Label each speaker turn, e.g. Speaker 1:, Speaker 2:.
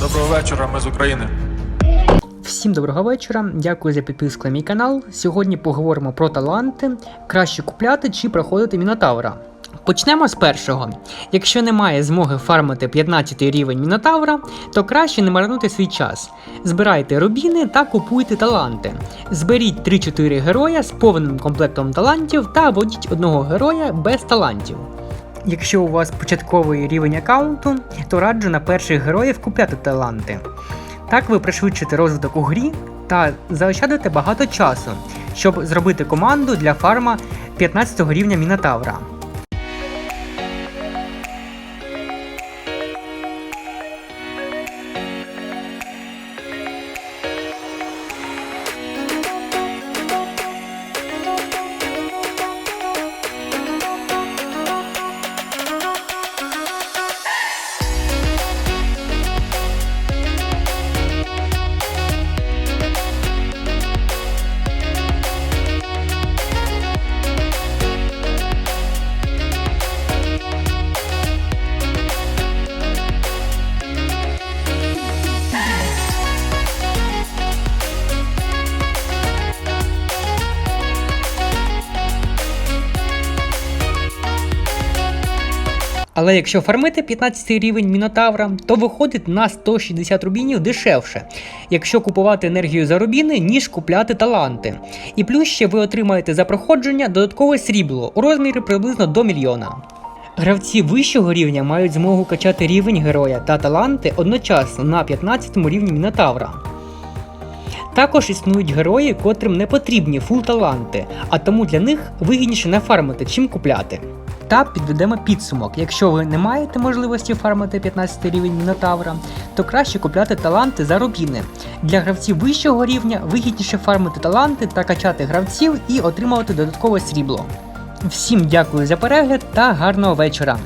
Speaker 1: Доброго вечора, ми з України.
Speaker 2: Всім доброго вечора. Дякую за підписку на мій канал. Сьогодні поговоримо про таланти, краще купляти чи проходити Мінотавра. Почнемо з першого. Якщо немає змоги фармити 15 рівень Мінотавра, то краще не марнути свій час. Збирайте рубіни та купуйте таланти. Зберіть 3-4 героя з повним комплектом талантів та вводіть одного героя без талантів. Якщо у вас початковий рівень аккаунту, то раджу на перших героїв купляти таланти. Так ви пришвидшите розвиток у грі та заощадите багато часу, щоб зробити команду для фарма 15 рівня Мінотавра. Але якщо фармити 15 рівень Мінотавра, то виходить на 160 рубінів дешевше, якщо купувати енергію за рубіни, ніж купляти таланти. І плюс ще ви отримаєте за проходження додаткове срібло у розмірі приблизно до мільйона. Гравці вищого рівня мають змогу качати рівень героя та таланти одночасно на 15 рівні Мінотавра. Також існують герої, котрим не потрібні фул таланти, а тому для них вигідніше не фармити, чим купляти. Та підведемо підсумок. Якщо ви не маєте можливості фармити 15 рівень Мінотавра, то краще купляти таланти за рубіни. Для гравців вищого рівня вигідніше фармити таланти та качати гравців і отримувати додаткове срібло. Всім дякую за перегляд та гарного вечора!